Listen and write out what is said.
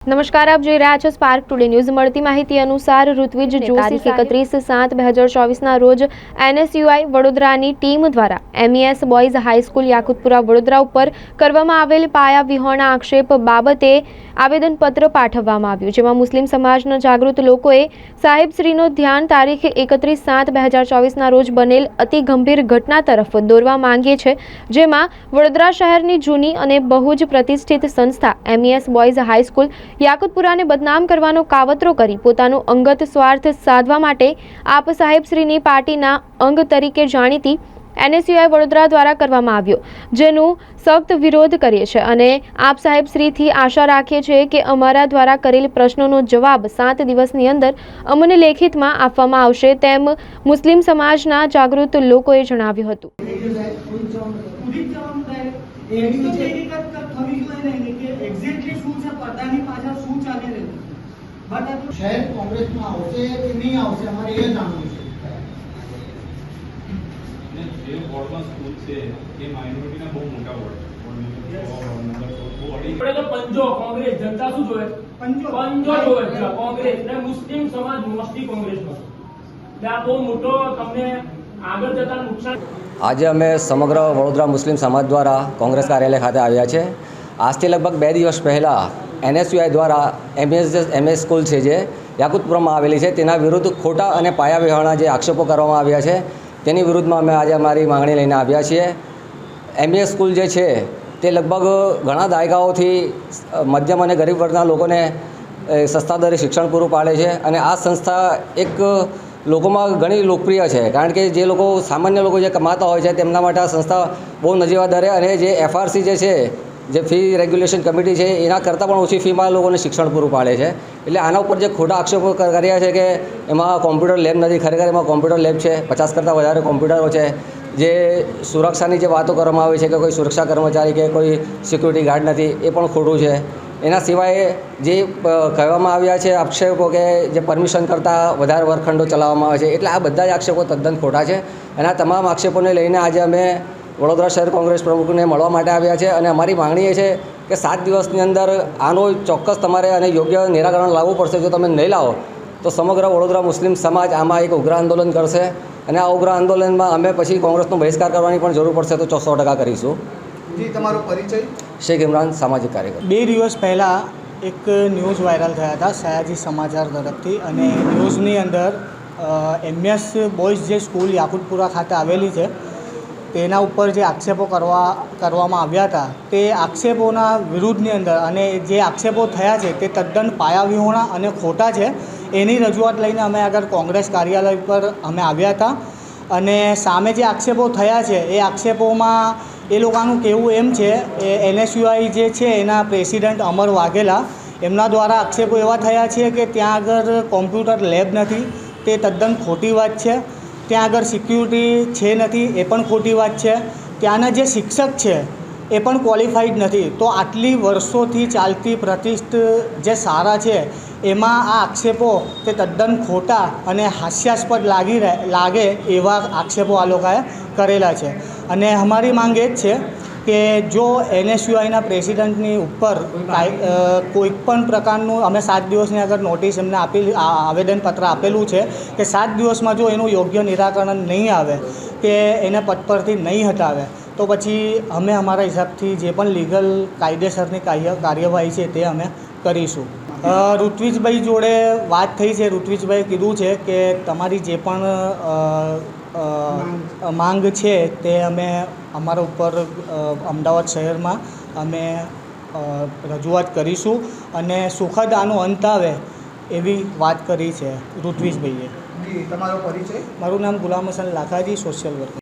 નમસ્કાર આપ જોઈ રહ્યા છો સ્પાર્ક ટુડે ન્યૂઝ મળતી માહિતી અનુસાર ઋત્વિજ જોશી એકત્રીસ સાત બે હજાર ચોવીસના રોજ એનએસયુઆઈ વડોદરાની ટીમ દ્વારા MES boys high school Yakutpura Vadodara ઉપર કરવામાં આવેલ પાયા વિહોણા આક્ષેપ બાબતે આવેદનપત્ર પાઠવવામાં આવ્યું. જેમાં મુસ્લિમ સમાજના જાગૃત લોકોએ સાહેબશ્રીનું ધ્યાન તારીખ એકત્રીસ સાત બે હજાર ચોવીસના રોજ બનેલ અતિ ગંભીર ઘટના તરફ દોરવા માંગીએ છે જેમાં વડોદરા શહેરની જૂની અને બહુ જ પ્રતિષ્ઠિત સંસ્થા એમઈએસ બોયઝ હાઈસ્કૂલ યાકુતપુરાને બદનામ કરવાનો કાવતરો કરી પોતાનો અંગત સ્વાર્થ સાધવા માટે આપ સાહેબશ્રીની પાર્ટીના અંગ તરીકે જાણીતી એનએસયુઆઈ વડોદરા દ્વારા કરવામાં આવ્યો, જેનું સખ્ત વિરોધ કરીએ છીએ અને આપ સાહેબશ્રીથી આશા રાખીએ છીએ કે અમારા દ્વારા કરેલ પ્રશ્નોનો જવાબ સાત દિવસની અંદર અમને લેખિતમાં આપવામાં આવશે તેમ મુસ્લિમ સમાજના જાગૃત લોકોએ જણાવ્યું હતું પૂરી જવાબદારી એવી તો પેલી કદ કદ થવી જોઈએ ને કે એક્ઝેક્ટલી શું છે પડદાની પાછળ શું ચાલી રહ્યું છે બટ શહેર કોંગ્રેસમાં આવશે કે નહીં આવશે અમારે એ જાણવું છે. જે વોર્ડમાં સ્કૂલ છે એ માઇનોરિટીના બહુ મોટા વોર્ડ છે. વોર્ડ નંબર સો- સો અઢી આપણે તો પંજો કોંગ્રેસ જનતા શું જોવે? પંજો. પંજો જોવે કોંગ્રેસ ને મુસ્લિમ સમાજ મોસ્ટલી કોંગ્રેસ આ બહુ મોટો તમને આગળ જતા નુકસાન આજે અમે સમગ્ર વડોદરા મુસ્લિમ સમાજ દ્વારા કોંગ્રેસ કાર્યાલય ખાતે આવ્યા છે. આજથી લગભગ બે દિવસ પહેલાં એનએસયુઆઈ દ્વારા એમએસએસ એમએસ સ્કૂલ છે જે યાકુતપુરમાં આવેલી છે. તેના વિરુદ્ધ ખોટા અને પાયા વિહોણા જે આક્ષેપો કરવામાં આવ્યા છે, તેની વિરુદ્ધમાં અમે આજે અમારી માંગણી લઈને આવ્યા છીએ. એમએસ સ્કૂલ જે છે, તે લગભગ ઘણા દાયકાઓથી મધ્યમ અને ગરીબ વર્ગના લોકોને સસ્તા દરે શિક્ષણ પૂરું પાડે છે અને આ સંસ્થા એક લોકોમાં ઘણી લોકપ્રિય છે. કારણ કે જે લોકો, સામાન્ય લોકો જે કમાતા હોય છે, તેમના માટે આ સંસ્થા બહુ નજીવા દરે અને જે એફઆરસી જે છે જે ફી રેગ્યુલેશન કમિટી છે, એના કરતાં પણ ઓછી ફીમાં લોકોને શિક્ષણ પૂરું પાડે છે. એટલે આના ઉપર જે ખોટા આક્ષેપો કર્યા છે કે એમાં કોમ્પ્યુટર લેબ નથી, ખરેખર એમાં કોમ્પ્યુટર લેબ છે. પચાસ કરતાં વધારે કોમ્પ્યુટરો છે. જે સુરક્ષાની જે વાતો કરવામાં આવે છે કે કોઈ સુરક્ષા કર્મચારી કે કોઈ સિક્યુરિટી ગાર્ડ નથી, એ પણ ખોટું છે. એના સિવાય જે કહેવામાં આવ્યા છે આક્ષેપો કે જે પરમિશન કરતાં વધારે વર્ગખંડો ચલાવવામાં આવે છે, એટલે આ બધા જ આક્ષેપો તદ્દન ખોટા છે. અને આ તમામ આક્ષેપોને લઈને આજે અમે વડોદરા શહેર કોંગ્રેસ પ્રમુખને મળવા માટે આવ્યા છે અને અમારી માગણી એ છે કે સાત દિવસની અંદર આનો ચોક્કસ તમારે અને યોગ્ય નિરાકરણ લાવવું પડશે જો તમે નહીં લાવો તો સમગ્ર વડોદરા મુસ્લિમ સમાજ આમાં એક ઉગ્ર આંદોલન કરશે અને આ ઉગ્ર આંદોલનમાં અમે પછી કોંગ્રેસનો બહિષ્કાર કરવાની પણ જરૂર પડશે તો ચોસો ટકા કરીશું. જી તમારો પરિચય? શેખ ઇમરાન સામાજિક કાર્યકર. બે દિવસ પહેલાં એક ન્યૂઝ વાયરલ થયા હતા સયાજી સમાચાર તરફથી અને ન્યૂઝની અંદર એમએસ બોયઝ જે સ્કૂલ યાકુતપુરા ખાતે આવેલી છે તેના ઉપર જે આક્ષેપો કરવા, કરવામાં આવ્યા હતા, તે આક્ષેપોના વિરુદ્ધની અંદર અને જે આક્ષેપો થયા છે તે તદ્દન પાયાવિહોણા અને ખોટા છે. એની રજૂઆત લઈને અમે આગળ કોંગ્રેસ કાર્યાલય પર અમે આવ્યા હતા અને સામે જે આક્ષેપો થયા છે, એ આક્ષેપોમાં એ લોકોનું કહેવું એમ છે, એ એનએસયુઆઈ જે છે એના પ્રેસિડેન્ટ અમર વાઘેલા, એમના દ્વારા આક્ષેપો એવા થયા છે કે ત્યાં આગળ કોમ્પ્યુટર લેબ નથી, તે તદ્દન ખોટી વાત છે. ત્યાં આગળ સિક્યુરિટી છે નથી, એ પણ ખોટી વાત છે. ત્યાંના જે શિક્ષક છે, એ પણ ક્વોલિફાઈડ નથી. તો આટલી વર્ષોથી ચાલતી પ્રતિષ્ઠ જે સારા છે, એમાં આ આક્ષેપો તે તદ્દન ખોટા અને હાસ્યાસ્પદ લાગી રહે, લાગે એવા આક્ષેપો આ લોકોએ કરેલા છે. અને અમારી માંગ એ જ છે કે જો એનએસયુઆઈના પ્રેસિડેન્ટની ઉપર કાંઈ, પણ પ્રકારનું અમે સાત દિવસની આગળ નોટિસ એમને આપી આવેદનપત્ર આપેલું છે કે સાત દિવસમાં જો એનું યોગ્ય નિરાકરણ નહીં આવે કે એને પદ પરથી નહીં હટાવે તો પછી અમે અમારા હિસાબથી જે પણ લીગલ કાયદેસરની કાર્ય કાર્યવાહી છે તે અમે કરીશું. ઋત્વિજભાઈ જોડે વાત થઈ છે. ઋત્વિજભાઈએ કીધું છે કે તમારી જે પણ માંગ. છે તે અમે અમારા ઉપર અમદાવાદ શહેરમાં અમે રજૂઆત કરીશું અને સુખદ આનો અંત આવે એવી વાત કરી છે ઋત્વિજભાઈએ. તમારો પરિચય? મારું નામ ગુલામ હસન લાખાજી સોશિયલ વર્કર